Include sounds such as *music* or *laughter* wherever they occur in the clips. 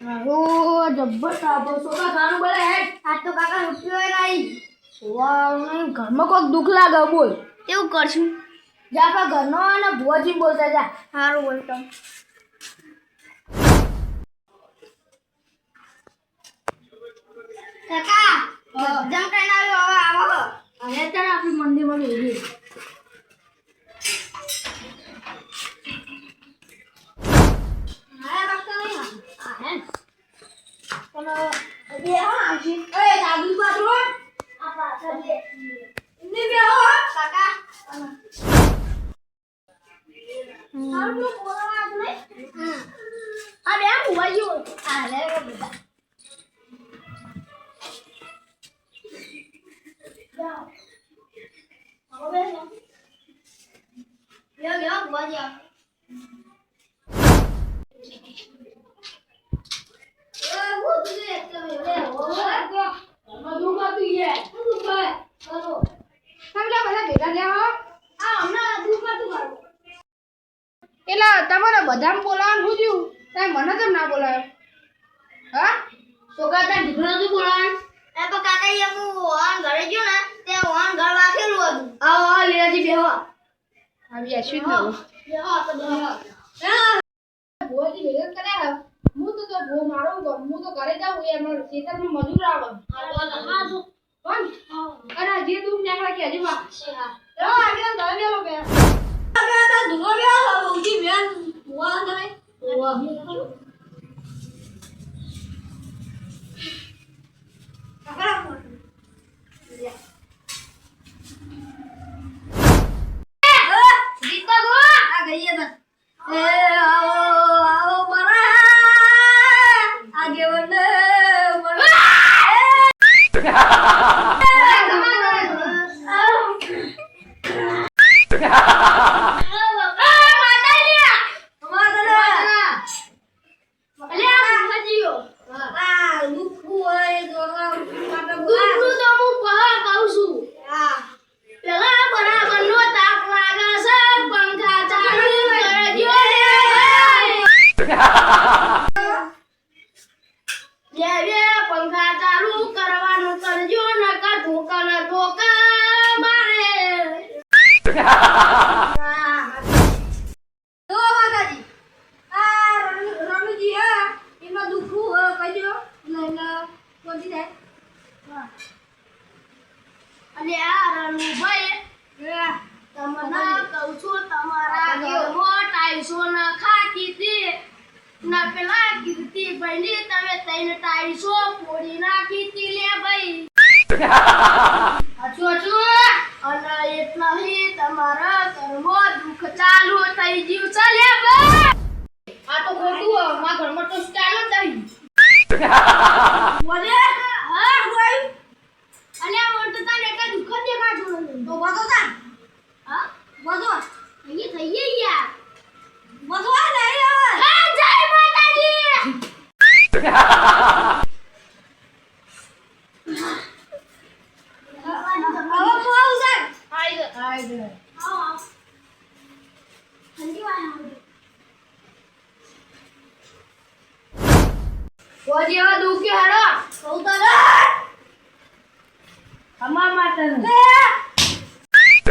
જબ્બર તાપો સોકા ખાનું બોલે હેડ આજ તો કાકા રૂપિયો નહીં. વાવ ઘરમાં કોઈક દુઃખ લાગે બોલ. એવું કરશું. જા આપણા ઘરનો અને ભુવાજી બોલતા જા. સારું બોલતો કાકા બે હો આવશે એ દાદુ પાત્રો આ બે એમને બે હો કાકા સારું તો બોલાવા જ આ બે આ લે બધા જાઓ હવે લ્યો લ્યો એટલે તમારે બધાને બોલાવવાનું શું થયું? તમે મને કેમ ના બોલાયો હા? છોકરા તને દીકરો નથી બોલાવાનું એ તો કાકા એ હું ઘરે ગયો ને તે વાહન ઘર હતું. આવો આવો લીલાજી બેહો. આવી બેહો તો બેહો ભેગા કર્યા? હું તો જો મારો હું તો ઘરે જાઉં એમ ખેતરમાં મજૂર આવે. પણ અને જે. દૂધ નીકળે કે હજી વા રો આગળ તમે બેહો બે. આગળ તો દૂધો બેહો ઉજી મેન ભુવા તમે દીપક હો આ ગઈએ તો એ આવો આવો બરા આગે વને પંખા ચાલુ કરવાનું કરજો નકર ધોકા ને ધોકા મારે તો માતાજી આ રણુ- રણુજી હે એમાં દુખવું હે કહેજો લઈને પહોંચી જાય? અને આ રણુભાઈ તમને કહું છું તમારા ઘરમાં ટાઈસો ન ખાતી હતી ના પેલા કીર્તિભાઈ ની તમે ત્રણ ટાઈસો ફોડી નાખી હતી લે ભાઈ. અને એટલા તમારા કર્મો દુઃખ ચાલુ થઈ ગયું છે લે ભાઈ આ તો ખોટું હે મારા ઘરમાં તો સ્ટાઇલ જ નહીં બોલે હા ભાઈ અને આ મોટો તને એક દુઃખ જ દેખાતું નથી તો બધો તા હા? બધો અહીંયા થઈ ગઈ યાર. બધો આ નહીં હવે. હા જય માતાજી! આવો આવો આવો ઓજી હવે દુખે હેડો. અમાર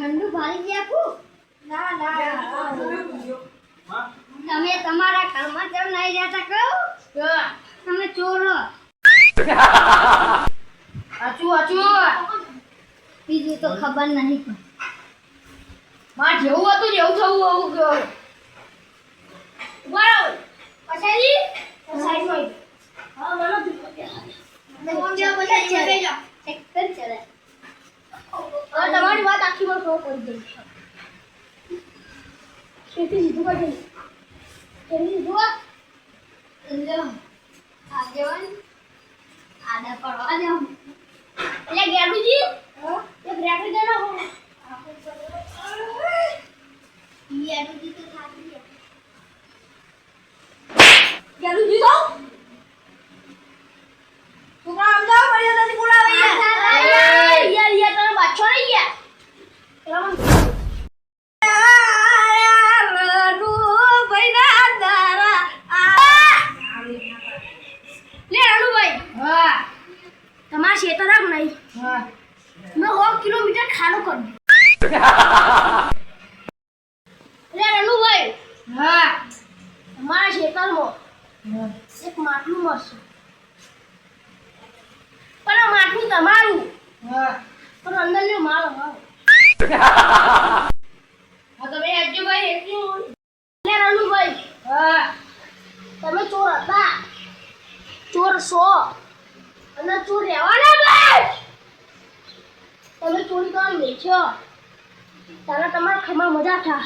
ઠંડુ ભાળી ગયા કુ ના ના તમે તમારા ઘરમાં કેમ નહીં રહેતા કહો? તમે ચોરો *laughs* અચુ અચુ. બીજું તો ખબર નહીં પણ. માં જેવું હતું જેવું થવું આવું ગયો. બરાબર પછાડી સાઈડમાં હા બોલો ફોન જે બધા ચલે જા એક જ ચલે ખેતી લીધું કાઢી ખેતી લીધું? લ્યો આગેવાન આડા પડવા દે એટલે ગેડુજી એક રેકડી દે નાખો ઈ આડુજી તો થાકી ગયા. ગેલુજી તો? છોકરા આમ જાઓ, મર્યાદાથી બોલાવે યાર. યાર યાર યાર તમે બાછો નહીં યાર પેલા મને લે રાણુભાઈ હા રાખ નહીં હા. મેં સો કિલોમીટર ખાડો કરી લે રાણુભાઈ હા. તમારા ખેતરમાં એક માટલું મળશે. પણ આ માટલું તમારું. પણ પણ અંદરનો માલ અમારો. તમે અજ્જુભાઈ એટલું તમે ચોર હતા. ચોર સો અને તું રહેવાના ભાઈ તમે ચોરી કરવા મેચ્યો તારા તમારા ખમા મજા થા